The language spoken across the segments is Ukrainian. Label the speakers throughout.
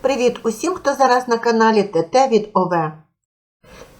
Speaker 1: Привіт усім, хто зараз на каналі ТТ від ОВ.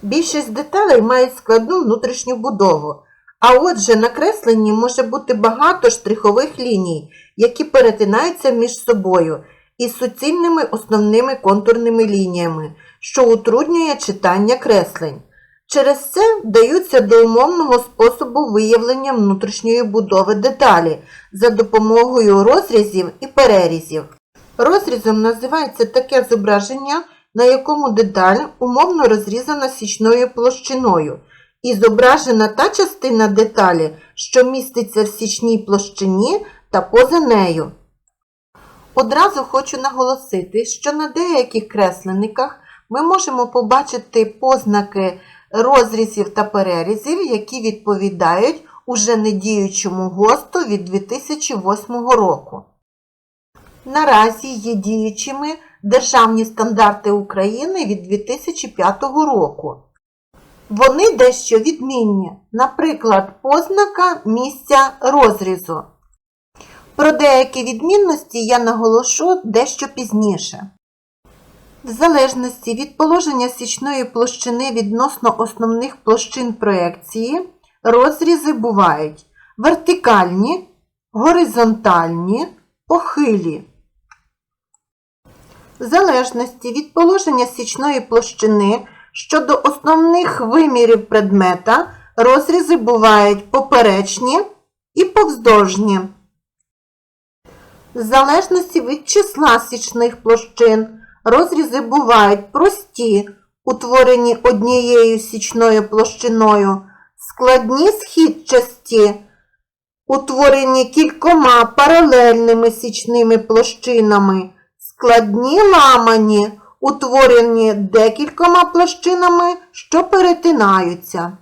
Speaker 1: Більшість деталей мають складну внутрішню будову, а отже на кресленні може бути багато штрихових ліній, які перетинаються між собою із суцільними основними контурними лініями, що утруднює читання креслень. Через це вдаються до умовного способу виявлення внутрішньої будови деталі за допомогою розрізів і перерізів. Розрізом називається таке зображення, на якому деталь умовно розрізана січною площиною і зображена та частина деталі, що міститься в січній площині та поза нею. Одразу хочу наголосити, що на деяких кресленниках ми можемо побачити познаки розрізів та перерізів, які відповідають уже недіючому ГОСТу від 2008 року. Наразі є діючими державні стандарти України від 2005 року. Вони дещо відмінні, наприклад, познака місця розрізу. Про деякі відмінності я наголошу дещо пізніше. В залежності від положення січної площини відносно основних площин проекції, розрізи бувають вертикальні, горизонтальні, похилі. В залежності від положення січної площини щодо основних вимірів предмета розрізи бувають поперечні і повздовжні. В залежності від числа січних площин розрізи бувають прості, утворені однією січною площиною, складні східчасті, утворені кількома паралельними січними площинами, складні ламані, утворені декількома площинами, що перетинаються.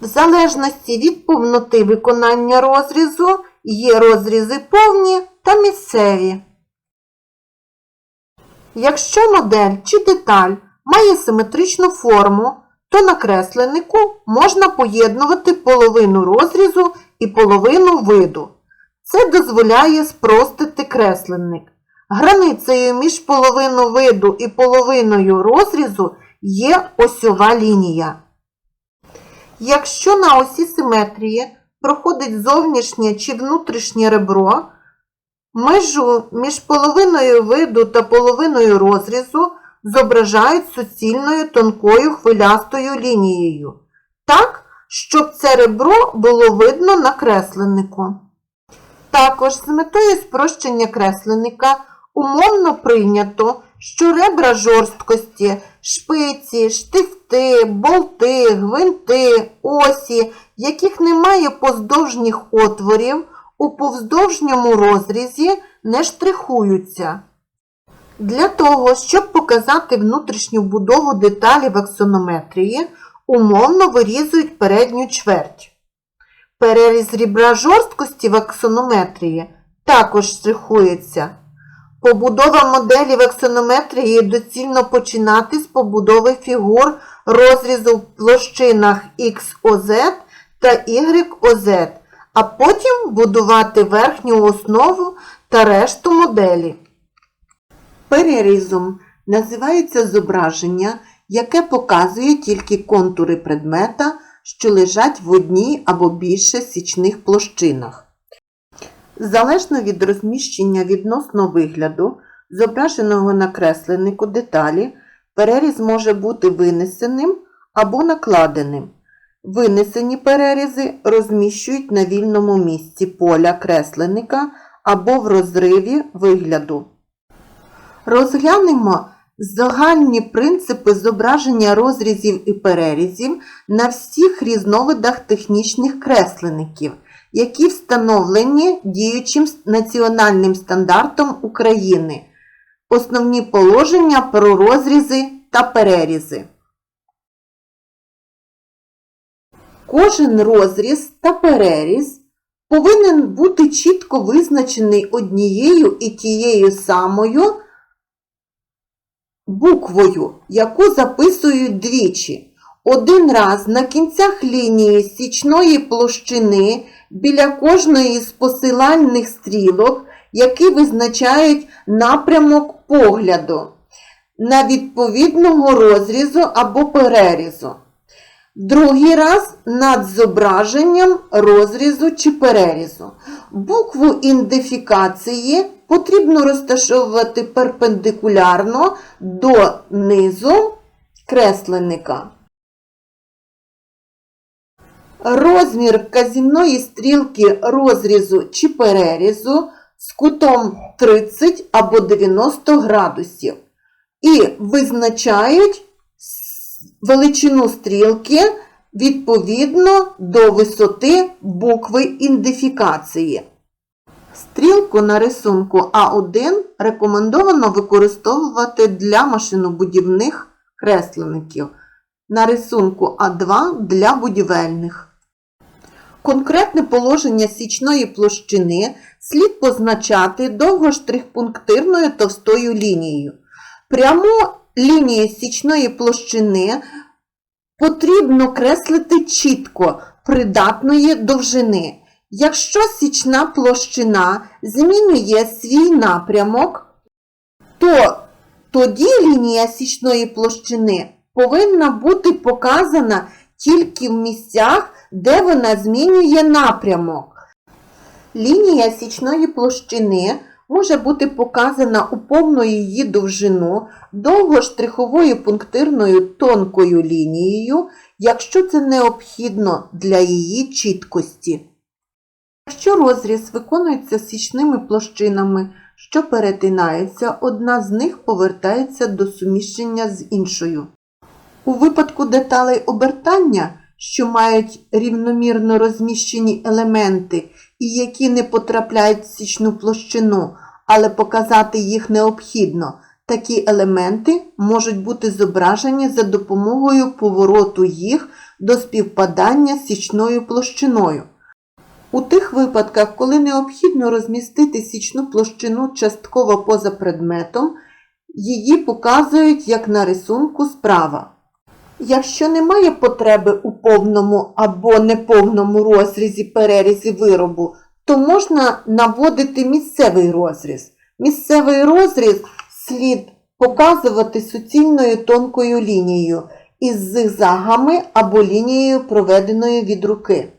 Speaker 1: В залежності від повноти виконання розрізу є розрізи повні та місцеві. Якщо модель чи деталь має симетричну форму, то на кресленнику можна поєднувати половину розрізу і половину виду. Це дозволяє спростити кресленник. Границею між половину виду і половиною розрізу є осьова лінія. Якщо на осі симетрії проходить зовнішнє чи внутрішнє ребро, межу між половиною виду та половиною розрізу зображають суцільною тонкою хвилястою лінією, так, щоб це ребро було видно на кресленнику. Також з метою спрощення кресленника умовно прийнято, що ребра жорсткості, шпиці, штифти, болти, гвинти, осі, яких немає поздовжніх отворів, у повздовжньому розрізі не штрихуються. Для того, щоб показати внутрішню будову деталі в аксонометрії, умовно вирізують передню чверть. Переріз рібра жорсткості в аксонометрії також штрихується. Побудова моделі в аксонометрії доцільно починати з побудови фігур розрізу в площинах XOZ та YOZ, а потім будувати верхню основу та решту моделі. Перерізом називається зображення, яке показує тільки контури предмета, що лежать в одній або більше січних площинах. Залежно від розміщення відносно вигляду, зображеного на кресленнику деталі, переріз може бути винесеним або накладеним. Винесені перерізи розміщують на вільному місці поля кресленника або в розриві вигляду. Розглянемо загальні принципи зображення розрізів і перерізів на всіх різновидах технічних кресленників, які встановлені діючим національним стандартом України. Основні положення про розрізи та перерізи. Кожен розріз та переріз повинен бути чітко визначений однією і тією самою буквою, яку записують двічі. Один раз на кінцях лінії січної площини біля кожної з посилальних стрілок які визначають напрямок погляду на відповідного розрізу або перерізу. Другий раз над зображенням розрізу чи перерізу. Букву ідентифікації потрібно розташовувати перпендикулярно до низу кресленника. Розмір вказівної стрілки розрізу чи перерізу з кутом 30 або 90 градусів і визначають величину стрілки відповідно до висоти букви ідентифікації. Стрілку на рисунку А1 рекомендовано використовувати для машинобудівних кресленників, на рисунку А2 для будівельних. Конкретне положення січної площини слід позначати довгоштрихпунктирною товстою лінією. Пряму лінію січної площини потрібно креслити чітко придатної довжини. Якщо січна площина змінює свій напрямок, то тоді лінія січної площини повинна бути показана тільки в місцях, де вона змінює напрямок. Лінія січної площини може бути показана у повну її довжину довгоштриховою пунктирною тонкою лінією, якщо це необхідно для її чіткості. Якщо розріз виконується січними площинами, що перетинаються, одна з них повертається до суміщення з іншою. У випадку деталей обертання, що мають рівномірно розміщені елементи і які не потрапляють в січну площину, але показати їх необхідно, такі елементи можуть бути зображені за допомогою повороту їх до співпадання з січною площиною. У тих випадках, коли необхідно розмістити січну площину частково поза предметом, її показують як на рисунку справа. Якщо немає потреби у повному або неповному розрізі перерізі виробу, то можна наводити місцевий розріз. Місцевий розріз слід показувати суцільною тонкою лінією із зигзагами або лінією, проведеною від руки.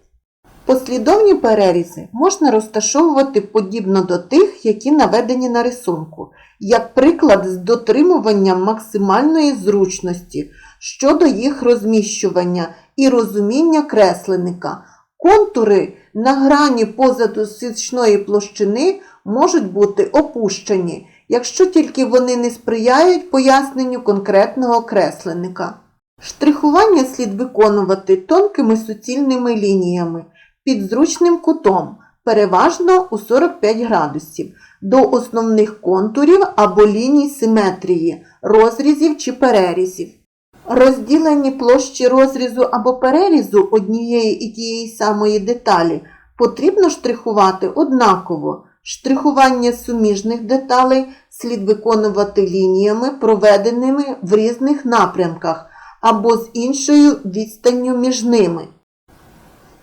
Speaker 1: Послідовні перерізи можна розташовувати подібно до тих, які наведені на рисунку, як приклад з дотримуванням максимальної зручності щодо їх розміщування і розуміння кресленника. Контури на грані позаду січної площини можуть бути опущені, якщо тільки вони не сприяють поясненню конкретного кресленника. Штрихування слід виконувати тонкими суцільними лініями під зручним кутом, переважно у 45 градусів, до основних контурів або ліній симетрії, розрізів чи перерізів. Розділені площі розрізу або перерізу однієї і тієї самої деталі потрібно штрихувати однаково. Штрихування суміжних деталей слід виконувати лініями, проведеними в різних напрямках або з іншою відстанню між ними.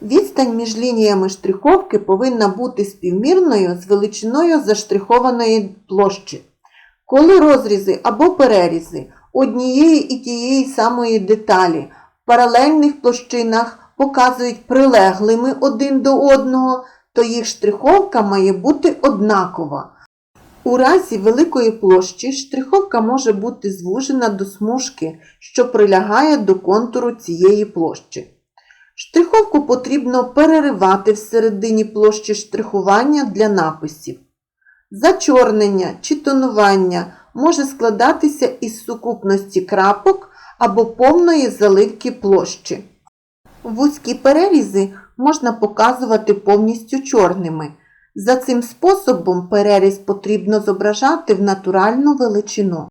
Speaker 1: Відстань між лініями штриховки повинна бути співмірною з величиною заштрихованої площі. Коли розрізи або перерізи однієї і тієї самої деталі в паралельних площинах показують прилеглими один до одного, то їх штриховка має бути однакова. У разі великої площі штриховка може бути звужена до смужки, що прилягає до контуру цієї площі. Штриховку потрібно переривати всередині площі штрихування для написів. Зачорнення чи тонування може складатися із сукупності крапок або повної заливки площі. Вузькі перерізи можна показувати повністю чорними. За цим способом переріз потрібно зображати в натуральну величину.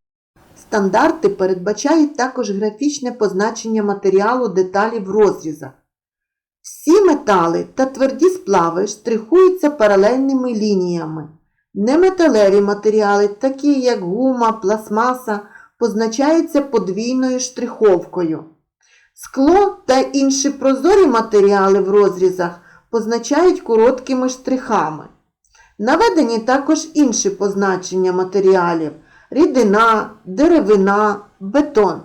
Speaker 1: Стандарти передбачають також графічне позначення матеріалу деталі в розрізах. Всі метали та тверді сплави штрихуються паралельними лініями. Неметалеві матеріали, такі як гума, пластмаса, позначаються подвійною штриховкою. Скло та інші прозорі матеріали в розрізах позначають короткими штрихами. Наведені також інші позначення матеріалів рідина, деревина, бетон.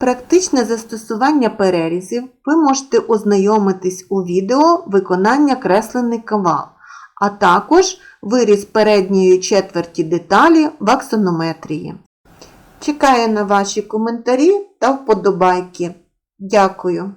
Speaker 1: Практичне застосування перерізів ви можете ознайомитись у відео виконання креслений кавал, а також виріз передньої четверті деталі в аксонометрії. Чекаю на ваші коментарі та вподобайки. Дякую!